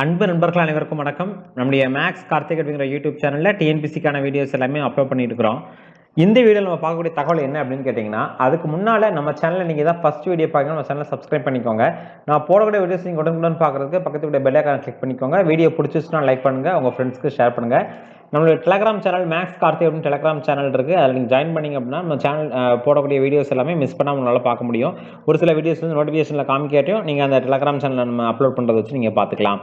அன்பு நண்பர்கள் அனைவருக்கும் வணக்கம். நம்முடைய மேக்ஸ் கார்த்திக் அப்படிங்கிற யூடியூப் சேனலில் டிஎன்பிசிக்கான வீடியோஸ் எல்லாமே அப்லோட் பண்ணிட்டு இருக்கிறோம். இந்த வீடியோவில் நம்ம பார்க்கக்கூடிய தகவல் என்ன அப்படின்னு கேட்டிங்கன்னா அதுக்கு முன்னால் நம்ம சேனலில் நீங்கள் தான் ஃபஸ்ட் வீடியோ பார்க்கணும் நம்ம சேனலை சப்ஸ்கிரைப் பண்ணிக்கோங்க. நான் போடக்கூடிய வீடியோஸ் நீங்கள் உடனுக்குடன் பார்க்குறதுக்கு பக்கத்து கூட கிளிக் பண்ணிக்கோங்க. வீடியோ பிடிச்சிச்சுன்னா லைக் பண்ணுங்கள் உங்கள் ஃப்ரெண்ட்ஸ்க்கு ஷேர் பண்ணுங்கள் நம்மளுடைய டெலகிராம் சேனல் மேக்ஸ் கார்த்தி அப்படின்னு டெலகிராம் சேனல் இருக்குது அதில் நீங்கள் ஜாயின் பண்ணிங்க அப்படின்னா நம்ம சேனல் போடக்கூடிய வீடியோஸ் எல்லாமே மிஸ் பண்ணாமல் உங்களால் பார்க்க முடியும். ஒரு சில வீடியோஸ் வந்து நோட்டிஃபிகேஷனில் காமிக்காட்டியும் நீங்கள் அந்த டெலகிராம் சேனலில் நம்ம அப்லோட் பண்ணுறதை வச்சு நீங்கள் பார்த்துக்கலாம்.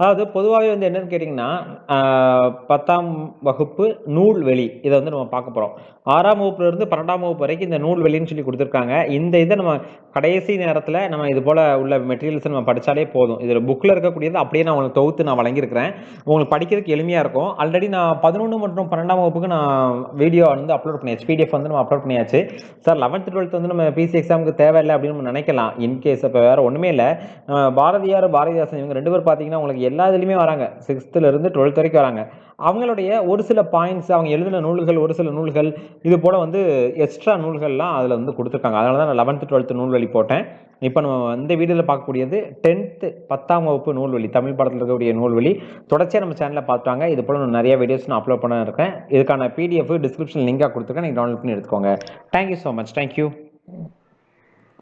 அதாவது பொதுவாகவே வந்து என்னன்னு கேட்டிங்கன்னா பத்தாம் வகுப்பு நூல் வெளி இதை வந்து நம்ம பார்க்க போகிறோம் ஆறாம் வகுப்புல இருந்து பன்னெண்டாம் வகுப்பு வரைக்கும் இந்த நூல் வெளின்னு சொல்லி கொடுத்துருக்காங்க. இந்த இதை நம்ம கடைசி நேரத்தில் நம்ம இது போல் உள்ள மெட்டீரியல்ஸ் நம்ம படித்தாலே போதும். இதில் புக்கில் இருக்கக்கூடியது அப்படியே நான் உங்களுக்கு தொகுத்து நான் வழங்கியிருக்கிறேன். உங்களுக்கு படிக்கிறதுக்கு எளிமையாக இருக்கும். ஆல்ரெடி நான் பதினொன்று மற்றும் பன்னெண்டாம் வகுப்புக்கு நான் வீடியோ வந்து அப்லோட் பண்ணியாச்சு. பிடிஎஃப் வந்து நம்ம அப்லோட் பண்ணியாச்சு. சார் லெவன்த் டுவெல்த் வந்து நம்ம பிசி எக்ஸாமுக்கு தேவையில்லை அப்படின்னு நம்ம நினைக்கலாம். இன்கேஸ் இப்போ வேறு ஒன்றுமே இல்லை. பாரதியார் பாரதிதாசன் இவங்க ரெண்டு பேர் பார்த்தீங்கன்னா உங்களுக்கு எல்லா இதுலேயுமே வராங்க. சிக்ஸ்த்துலேருந்து டுவெல்த் வரைக்கும் வராங்க. அவங்களுடைய ஒரு சில பாயிண்ட்ஸ் அவங்க எழுதின நூல்கள் ஒரு சில நூல்கள் இது போல் வந்து எக்ஸ்ட்ரா நூல்கள்லாம் அதில் வந்து கொடுத்துருக்காங்க. அதனால தான் நான் லெவன்த்து டுவெல்த்து நூல்வழி போட்டேன். இப்போ நம்ம இந்த வீடியோவில் பார்க்கக்கூடியது டென்த்து பத்தாம் வகுப்பு நூல்வழி தமிழ் படத்தில் இருக்கக்கூடிய நூல்வழி. தொடர்ச்சியாக நம்ம சேனலில் பார்த்தாங்க இது போல் நான் நிறைய வீடியோஸ் நான் அப்லோட் பண்ண இருக்கேன். இதுக்கான பிடிஎஃப் டிஸ்கிரிப்ஷன் லிங்காக கொடுத்துருக்கேன். நீங்கள் டவுன்லோட் பண்ணி எடுத்துக்கோங்க. Thank you so much thank you